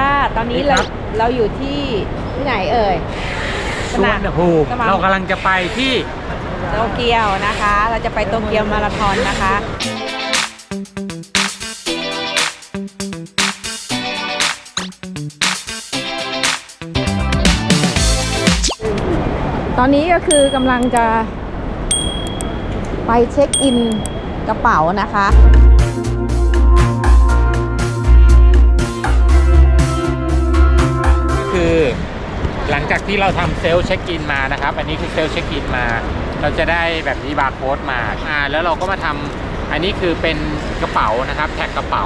วัสดีค่ะ ตอนนี้เราครับ เราอยู่ที่ที่ไหนเอ่ยสวนภูมิสนามเรากำลังจะไปที่โตเกียวนะคะ เราจะไปโตเกียวมาราธอนนะคะ ตอนนี้ก็คือกำลังจะไปเช็คอินกระเป๋านะคะ คือ หลังจากที่เราทำเซลล์เช็คอินมานะครับ อันนี้คือเซลล์เช็คอินมา เราจะได้แบบนี้บาร์โค้ดมาอ่าแล้วเราก็มาทำอันนี้คือเป็นกระเป๋านะครับ แท็กกระเป๋า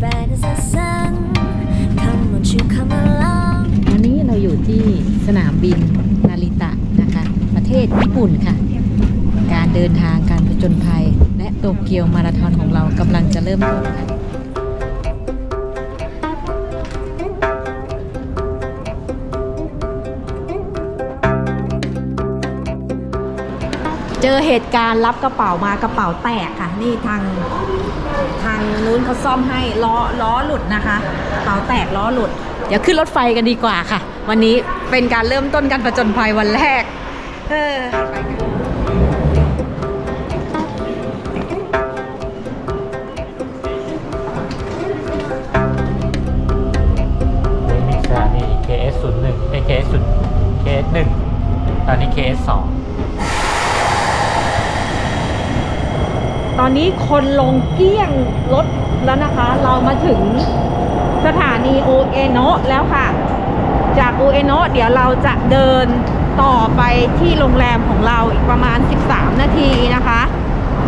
bright as the sun. Come, won't you come along? วันนี้เราอยู่ที่สนามบินนาริตะนะคะ ประเทศญี่ปุ่นค่ะ การเดินทางการผจญภัย และโตเกียวมาราธอนของเรากำลังจะเริ่มต้นค่ะ เจอเหตุการณ์รับกระเป๋ามากระเป๋าแตกค่ะ นี่ทางทางนู้นเขาซ่อมให้ล้อล้อหลุดนะคะกระเป๋าแตกล้อหลุด เดี๋ยวขึ้นรถไฟกันดีกว่าค่ะ วันนี้เป็นการเริ่มต้นการประจนภัยวันแรก เออสถานี่ KS01 เอ้ KS0 KS1 ตอนนี้ KS2 ตอนนี้คนลงเกี้ยงรถแล้วนะคะ เรามาถึงสถานีโอเอโนะแล้วค่ะ จากโอเอโนะเดี๋ยวเราจะเดินต่อไปที่โรงแรมของเราอีกประมาณ 13 นาทีนะคะ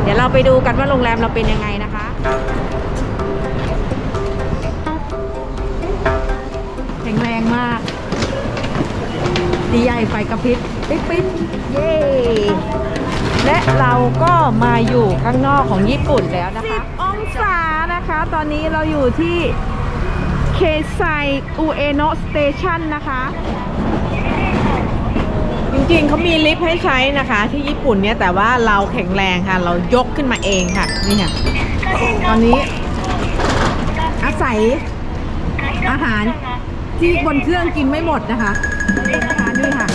เดี๋ยวเราไปดูกันว่าโรงแรมเราเป็นยังไงนะคะแข็งแรงมาก ดีใหญ่ไฟกระพริบปิ๊บปิ๊บเย้ และเราก็มาอยู่ข้างนอกของญี่ปุ่นแล้วนะคะ10องศานะคะ ตอนนี้เราอยู่ที่เคไซอุเอโนะสเตชันนะคะ จริงๆเขามีลิฟต์ให้ใช้นะคะ ที่ญี่ปุ่นเนี่ยแต่ว่าเราแข็งแรงค่ะ เรายกขึ้นมาเองค่ะ นี่ค่ะ ตอนนี้ อาศัยอาหารที่บนเครื่องกินไม่หมดนะคะนะคะนี่ค่ะ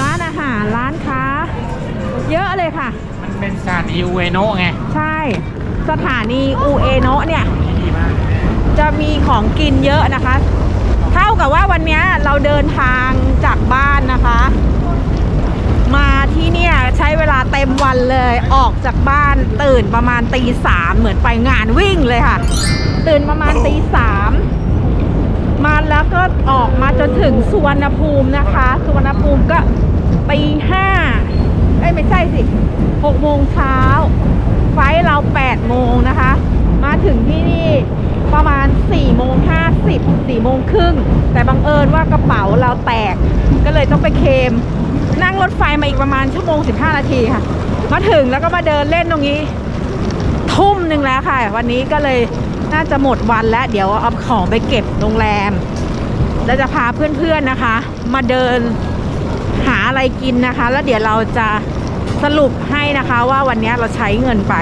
ร้านอาหารร้านค้า เยอะเลยค่ะ มันเป็นสถานีอุเอโนะไงใช่ สถานีอูเอโนะเนี่ย ดีมากจะมีของกินเยอะนะคะ เท่ากับว่าวันเนี้ยเราเดินทางจากบ้านนะคะ มาที่เนี่ยใช้เวลาเต็มวันเลย ออกจากบ้านตื่นประมาณตีสามเหมือนไปงานวิ่งเลยค่ะ ตื่นประมาณตีสามมาแล้วก็ออกมาจนถึงสุวรรณภูมินะคะ สุวรรณภูมิก็ตีห้าเอ้ยไม่ใช่สิหกโมงเช้า ไฟเรา8โมงนะคะ มาถึงที่นี่ประมาณ4โมง50 4โมงครึ่ง แต่บังเอิญว่ากระเป๋าเราแตก ก็เลยต้องไปเคม นั่งรถไฟมาอีกประมาณชั่วโมง 15 นาทีค่ะ มาถึงแล้วก็มาเดินเล่นตรงนี้ ทุ่มหนึ่งแล้วค่ะ วันนี้ก็เลยน่าจะหมดวันแล้ว เดี๋ยวเอาของไปเก็บโรงแรม แล้วจะพาเพื่อนๆนะคะ มาเดินหาอะไรกินนะคะ แล้วเดี๋ยวเราจะ สรุปให้นะคะว่าวันนี้เราใช้เงินไป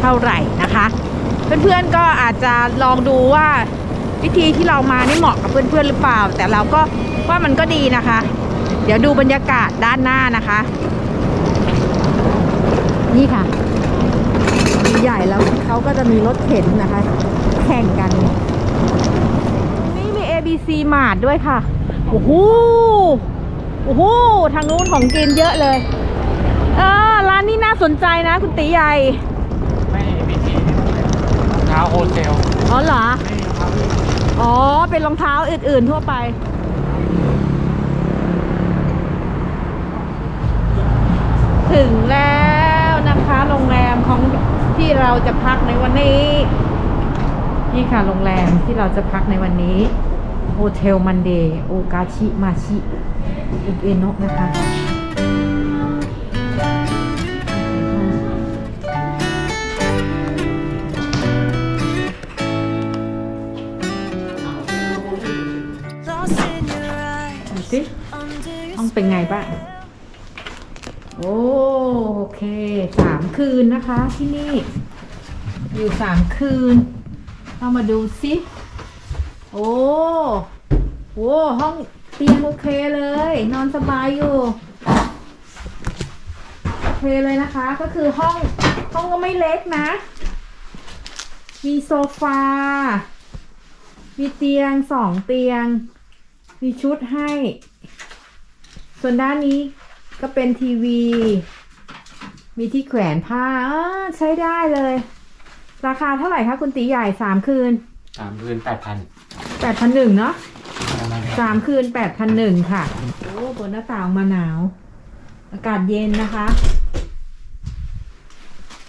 เท่าไหร่นะคะ เพื่อนๆก็อาจจะลองดูว่าวิธีที่เรามานี่เหมาะกับเพื่อนๆหรือเปล่า แต่เราก็ว่ามันก็ดีนะคะ เดี๋ยวดูบรรยากาศด้านหน้านะคะ นี่ค่ะใหญ่แล้วเขาก็จะมีรถเข็นนะคะ แข่งกัน นี่มี ABC มาดด้วยค่ะ โอ้โหโอ้โหทางนู้นของกินเยอะเลย เออ ร้านนี้น่าสนใจนะคุณตีใหญ่ ไม่มีที่รองเท้าโฮเซลอ๋อเหรอ ไม่มีรองเท้าอ๋อ เป็นรองเท้าอื่นๆทั่วไป ถึงแล้วนะคะโรงแรมของที่เราจะพักในวันนี้ นี่ค่ะโรงแรมที่เราจะพักในวันนี้โฮเทลมันเดย์โอกาชิมาชิอุเอโนะนะคะ เป็นไงบ้าง โอเคสามคืนนะคะที่นี่ อยู่สามคืน เรามาดูสิโอ้โหห้องเตียงโอเคเลย นอนสบายอยู่โอเคเลยนะคะ ก็คือห้องห้องก็ไม่เล็กนะ มีโซฟา มีเตียงสองเตียง มีชุดให้ ส่วนด้านนี้ก็เป็นทีวี มีที่แขวนผ้าอ่าใช้ได้เลย ราคาเท่าไหร่คะคุณตีใหญ่สามคืนสามคืนแปดพันแปดพันหนึ่งเนาะสามคืนแปดพันหนึ่งค่ะ โอ้บนหน้าต่างมาหนาว อากาศเย็นนะคะ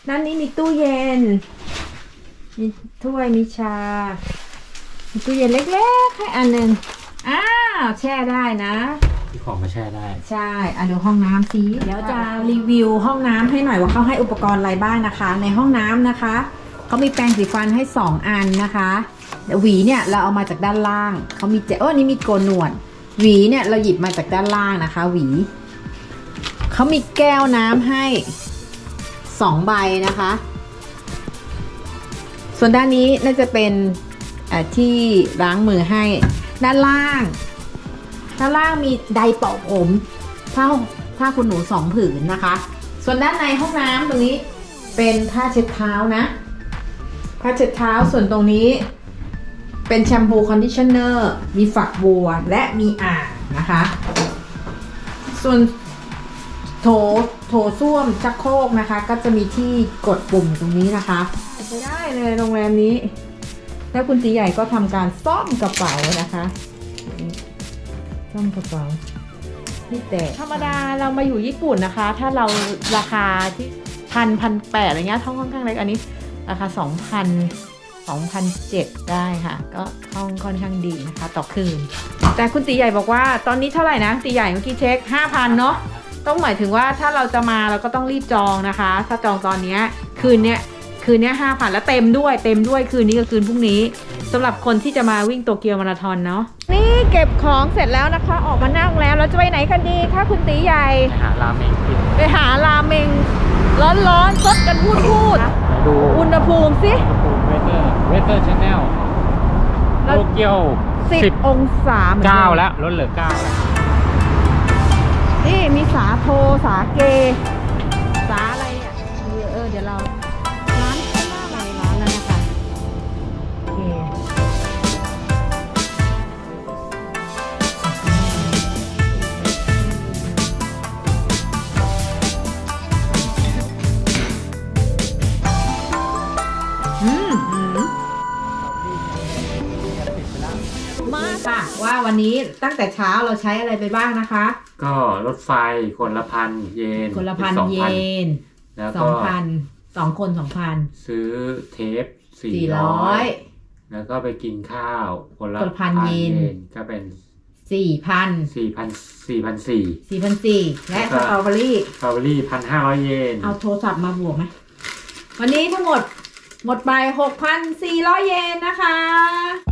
ด้านนี้มีตู้เย็น มีถ้วยมีชา มีตู้เย็นเล็กๆให้อันหนึ่งอ้าวแช่ได้นะ ที่ของมาแช่ได้ ใช่อะดูห้องน้ำสิเดี๋ยวจะรีวิวห้องน้ำให้หน่อยว่าเขาให้อุปกรณ์อะไรบ้างนะคะ ในห้องน้ำนะคะเขามีแปรงสีฟันให้ 2 อันนะคะเดี๋ยวหวีเนี่ยเราเอามาจากด้านล่างเขามีเจลเอออันนี่มีโกนหนวดหวีเนี่ยเราหยิบมาจากด้านล่างนะคะ หวีเขามีแก้วน้ำให้ 2 ใบนะคะ ส่วนด้านนี้น่าจะเป็นอะที่ล้างมือให้ด้านล่าง ด้านล่างมีไดร์เป่าผมผ้าผ้าคุณหนูสองผืนนะคะ ส่วนด้านในห้องน้ำตรงนี้เป็นผ้าเช็ดเท้านะ ผ้าเช็ดเท้าส่วนตรงนี้ เป็นแชมพูคอนดิชเนอร์ มีฝักบัวและมีอ่างนะคะ ส่วนโถโถส้วมชักโครกนะคะ ก็จะมีที่กดปุ่มตรงนี้นะคะใช้ได้เลยโรงแรมนี้ แล้วคุณตีใหญ่ก็ทำการซ่อมกระเป๋านะคะ ซ่อมกระเป๋าที่แตกธรรมดาเรามาอยู่ญี่ปุ่นนะคะ ถ้าเราราคาที่พันพันแปดอะไรเงี้ยห้องค่อนข้างเล็กอันนี้ราคาสองพันสองพันเจ็ดได้ค่ะ ก็ห้องค่อนข้างดีนะคะ ต่อคืน แต่คุณตีใหญ่บอกว่าตอนนี้เท่าไหร่นะตีใหญ่เมื่อกี้เช็คห้าพันเนาะต้องหมายถึงว่าถ้าเราจะมาเราก็ต้องรีบจองนะคะ ถ้าจองตอนนี้คืนเนี้ยคืนเนี้ยห้าพันแล้วเต็มด้วยเต็มด้วยคืนนี้กับคืนพรุ่งนี้ สำหรับคนที่จะมาวิ่งโตเกียวมาราธอนเนาะนี่เก็บของเสร็จแล้วนะคะ ออกมานั่งแล้วเราจะไปไหนกันดีคะคุณตีใหญ่ไปหาราเมงกินไปหาราเมง ร้อนๆซดกันพูดพูดดูๆอุณหภูมิสิเวเตอร์เวเตอร์ชแนลแล้โตวเกียวสิสิบบองศาหมือนดิมเก้าแล้วลดเหลือเก้าแล้วนี่มีสาโทสาเก ว่าวันนี้ตั้งแต่เช้าเราใช้อะไรไปบ้างนะคะ ก็รถไฟคนละพันเยนคนละพันสองเยพันแล้วสอก็งพันสองคนสองพันซื้อเทปสี่สี่ร้ร้ออย ยแล้วก็ไปกินข้าวคนละคนละพันเยน ก็เป็นสี่พันสี่พันสี่พันสี่สี่พันสี่และสตรอเบอรี่สตรอเบอรี่พันห้าร้อยเยนเอาโทรศัพท์มาบวกไหม วันนี้ทั้งหมดหมดไปหกพันสี่ร้อยเยนนะคะ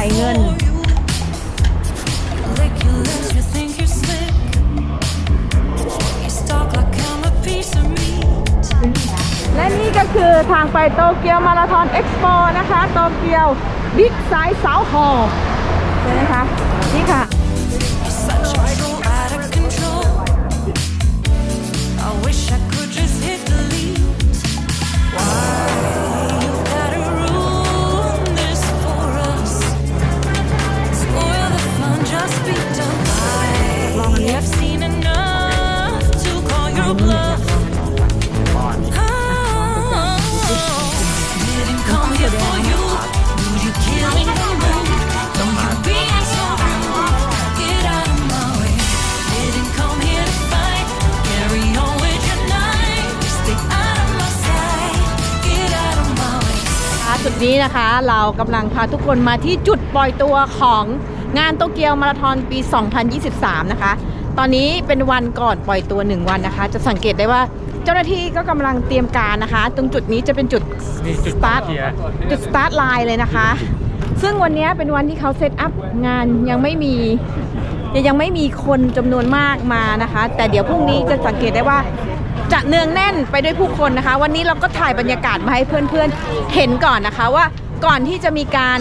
ใส่เงิน for you. Lick your lips, you think you're slick. You stalk like I'm a piece of meat. และนี่ก็คือทางไปโตเกียวมาราธอนเอ็กซ์โปนะคะ โตเกียวบิ๊กไซส์เสาหอใช่ไหมคะ นี่ค่ะ นี้นะคะ เรากำลังพาทุกคนมาที่จุดปล่อยตัวของงานโตเกียวมาราธอนปี 2023 นะคะ ตอนนี้เป็นวันก่อนปล่อยตัว 1 วันนะคะ จะสังเกตได้ว่าเจ้าหน้าที่ก็กำลังเตรียมการนะคะ ตรงจุดนี้จะเป็นจุดนี่จุดสตาร์ทเกียร์จุดสตาร์ทไลน์เลยนะคะ ซึ่งวันนี้เป็นวันที่เขาเซตอัพงานยังไม่มียังไม่มีคนจำนวนมากมานะคะ แต่เดี๋ยวพรุ่งนี้จะสังเกตได้ว่า จะเนืองแน่นไปด้วยผู้คนนะคะ วันนี้เราก็ถ่ายบรรยากาศมาให้เพื่อนๆเห็นก่อนนะคะว่าก่อนที่จะมีการ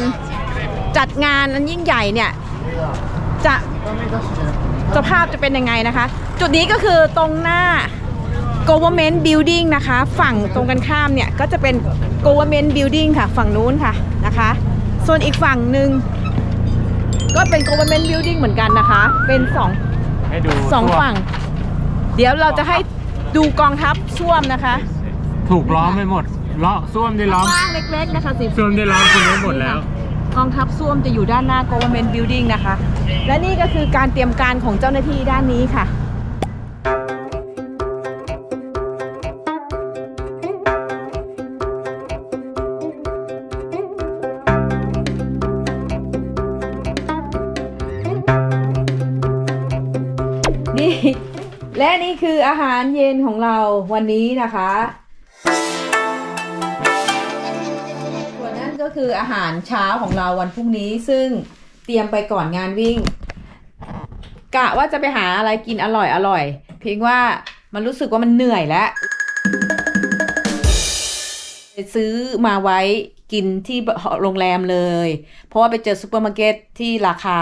จัดงานอันยิ่งใหญ่เนี่ยจะสภาพจะเป็นยังไงนะคะ จุดนี้ก็คือตรงหน้า government building นะคะ ฝั่งตรงกันข้ามเนี่ยก็จะเป็น government building ค่ะ ฝั่งนู้นค่ะนะคะ ส่วนอีกฝั่งหนึ่งก็เป็น government building เหมือนกันนะคะ เป็นสองให้ดูสองตัวฝั่ง เดี๋ยวเราจะให้ ดูกองทัพส้วมนะคะถูกล้อมไปหมดล้อส้วมได้ล้อมกว้างเล็กๆนะคะสีส้วมได้ล้อมคุณไว้หมดแล้ว กองทัพส้วมจะอยู่ด้านหน้า government building นะคะ และนี่ก็คือการเตรียมการของเจ้าหน้าที่ด้านนี้ค่ะ นี่คืออาหารเย็นของเราวันนี้นะคะส่วนนั้นก็คืออาหารเช้าของเราวันพรุ่งนี้ซึ่งเตรียมไปก่อนงานวิ่ง กะว่าจะไปหาอะไรกินอร่อยอร่อย เพียงว่ามันรู้สึกว่ามันเหนื่อยแล้วซื้อมาไว้ กินที่โรงแรมเลย เพราะว่าไปเจอซูเปอร์มาร์เก็ตที่ราคา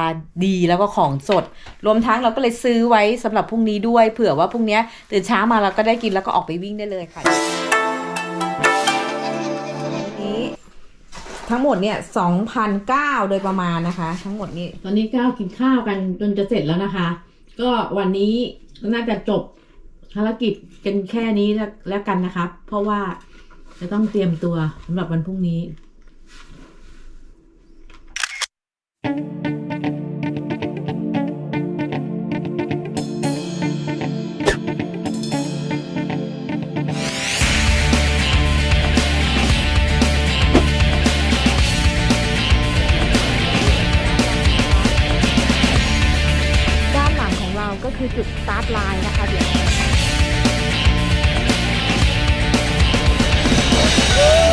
ดีแล้วก็ของสด รวมทั้งเราก็เลยซื้อไว้สำหรับพรุ่งนี้ด้วย เผื่อว่าพรุ่งนี้ตื่นเช้ามาเราก็ได้กินแล้วก็ออกไปวิ่งได้เลยค่ะนี้ทั้งหมดเนี่ย2,009โดยประมาณนะคะ ทั้งหมดนี่ตอนนี้ก้าวกินข้าวกันจนจะเสร็จแล้วนะคะ ก็วันนี้ก็น่าจะจบภารกิจกันแค่นี้แล้วแล้วกันนะครับเพราะว่า จะต้องเตรียมตัวสำหรับวันพรุ่งนี้ด้านหลังของเราก็คือจุดสตาร์ทไลน์นะคะเดี๋ยว ด้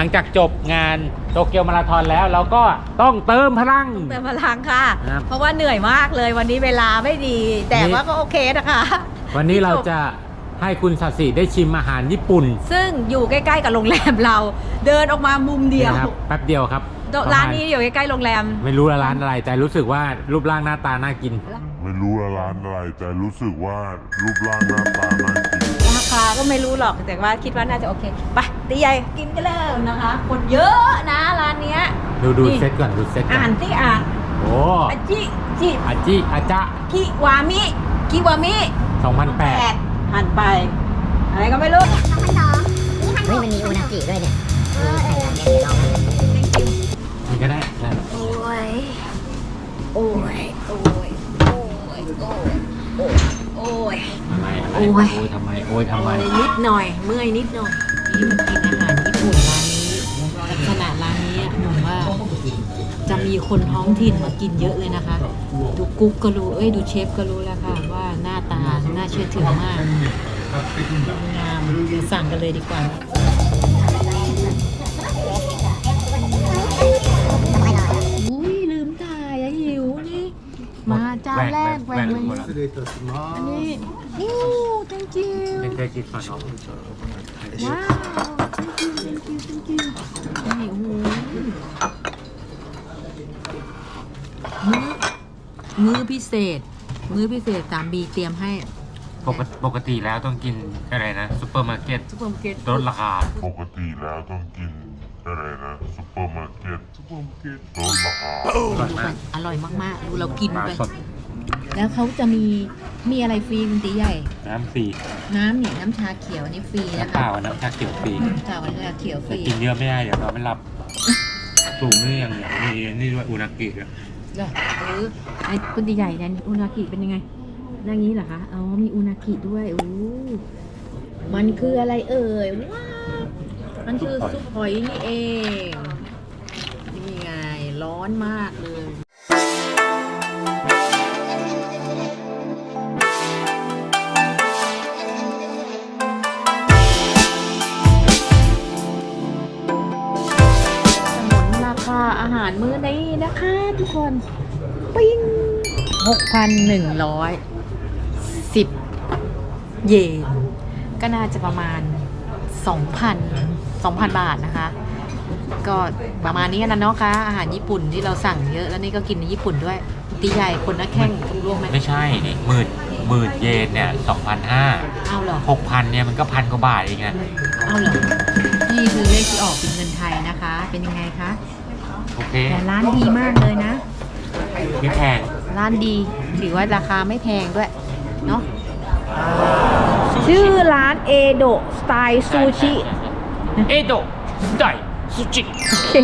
ลังจากจบงานโตเกียวมาราธอนแล้วเราก็ต้องเติมพลัง เติมพลังค่ะ ครับเพราะว่าเหนื่อยมากเลยวันนี้เวลาไม่ดี แต่ว่าก็โอเคนะคะ วันนี้เราจะให้คุณสัสิได้ชิมอาหารญี่ปุ่นซึ่งอยู่ใกล้ๆกับโรงแรมเรา เดินออกมามุมเดียวนะครับ แป๊บเดียวครับประมณร้านนี้อยู่ใกล้ๆโรงแรม ไม่รู้ว่าร้านอะไร แต่รู้สึกว่ารูปร่างหน้าตาน่ากิน ไม่รู้ว่าร้านอะไรแต่รู้สึกว่ารูปร่างหน้าตาน่ากินรา คาก็ไม่รู้หรอกแต่ว่าคิดว่าน่าจะโอเคไปตีใหญ่กินกันเลยนะคะ คนเยอะนะร้านเนี้ยดูดูนี่เซตก่อนดูเซตก่ออ่านนที่อ่านโอ้อาจิจิอาจิอาจะคิวามิคิวามิ2008หันไปอะไรก็ไม่รู้ เฮ้ยมันมีอูนากิด้วยเนี่ยมีไข่ดาวเนี่ยเดี๋ยวลองดูนี่ก็ได้นะโอ้ย โอ้ย โอ้ย โอ้ย โอ้ย โอ้ยทำไมอะไร โอ้ย โอ้ยทำไม โอ้ยทำไม นิดหน่อย เมื่อยนิดหน่อยนี่มันกินอาหารญี่ปุ่นร้านนี้ลักษณะร้านนี้อะผมว่า จะมีคนท้องถิ่นมากินเยอะเลยนะคะ ดูกุ๊กก็รู้ เอ้ยดูเชฟก็รู้แล้วค่ะ ว่าหน้าตาน่าเชื่อถือมากงามเดี๋ยวสั่งกันเลยดีกว่า แล้วอันนี้ โอ้ thank you ไม่เคยกินขนมว้าว thank you thank you thank you นี่โอ้โหมื้อมื้อพิเศษ มื้อพิเศษสามบีเตรียมให้ปกติปกติแล้วต้องกินอะไรนะซุปเปอร์มาร์เก็ตซุปเปอร์มาร์เก็ตลดราคา ปกติแล้วต้องกิน อะไรนะซุปเปอร์มาร์เก็ตซุปเปอร์มาร์เก็ตลดราคาอร่อยมากอร่อยมากๆ ดูเรากินปลาไป สดแล้วเขาจะมีมีอะไรฟรีคุณตีใหญ่ น้ำฟรีน้ำเนี่ยน้ำชาเขียวอันนี้ฟรีนะน้ำเปคะล่าน้ำชาเขียวฟรีชาวันนี้เขียวฟแต่รีกินเยอะไม่ได้เดี๋ยวนอนไม่หลับสูงนี่อย่างเนี้ยมีนี่ด้วยอุนากิด้วยเหรอเออไอ้คุณตีใหญ่เนี่ยอุนากิเป็นยังไงอย่างนี้เหรอคะ อ๋อ มีอุนากิด้วยโอ้มันคืออะไรเอ่ยว้าว มันคือซุปหอยนี่เอง นี่ไง ร้อนมากเลยสนุนราคาอาหารมื้อนี้นะคะทุกคน ปิ้ง6,110เยนก็น่าจะประมาณ2,000 2,000 บาทนะคะ ก็ประมาณนี้นะเนาะคะอาหารญี่ปุ่นที่เราสั่งเยอะแล้วนี่ก็กินในญี่ปุ่นด้วยตีใหญ่คนนักแข่งคุณรู้ไหมไม่ใช่นี่หมื่นหมื่นเยนเนี่ยสองพันห้าเอาเหรอหกพันเนี่ยมันก็พันกว่าบาทเองไงเอาเหรอนี่คือเลขที่ออกเป็นเงินไทยนะคะ เป็นยังไงคะโอเคแต่ร้านดีมากเลยนะไม่แพงร้านดีถือว่าราคาไม่แพงด้วยเนาะชื่อร้านเอโดะสไตล์ซูชิ เอโดะสไตล์ซูจิโอเค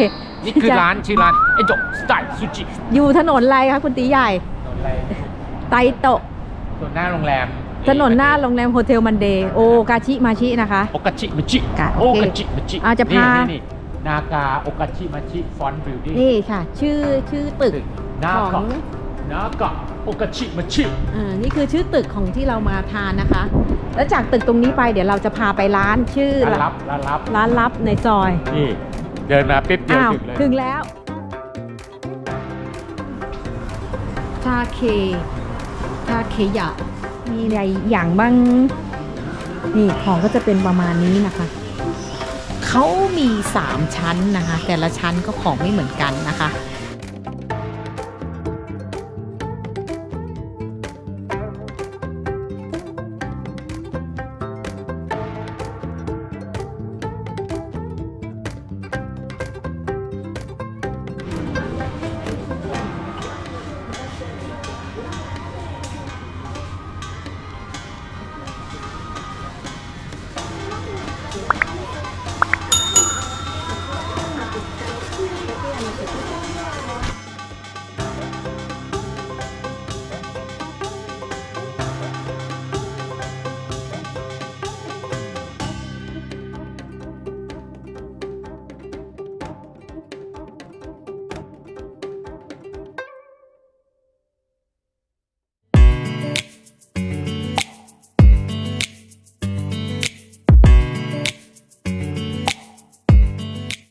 นี่คือร้านชื่อร้านเอโดะสไตล์ซูจิอยู่ถนนอะไรคะคุณตีใหญ่ ไตโตะส่วนหน้าโรงแรมถนนหน้าโรงแรมโฮเทลมันเดย์โอกาชิมาชินะคะ โอกาชิมาชิกะโอโอเคกาชิมาชิอะจะพานี่นี่นากาโอกาชิมาชิฟอนต์บิลดิ้งนี่ค่ะ ชื่อชื่อตึกนาขกะองนากะ โอกาชิมาชิอ่านี่คือชื่อตึกของที่เรามาทานนะคะ แล้วจากตึกตรงนี้ไปเดี๋ยวเราจะพาไปร้านชื่อร้านลับร้านลับร้านลับในซอยนี่เดินมาปิ๊บเดียวอ้าวถึงเลยถึงแล้วทาเคทาเคยะมีอะไรอย่างบ้างนี่ของก็จะเป็นประมาณนี้นะคะเขามี 3 ชั้นนะคะ แต่ละชั้นก็ของไม่เหมือนกันนะคะ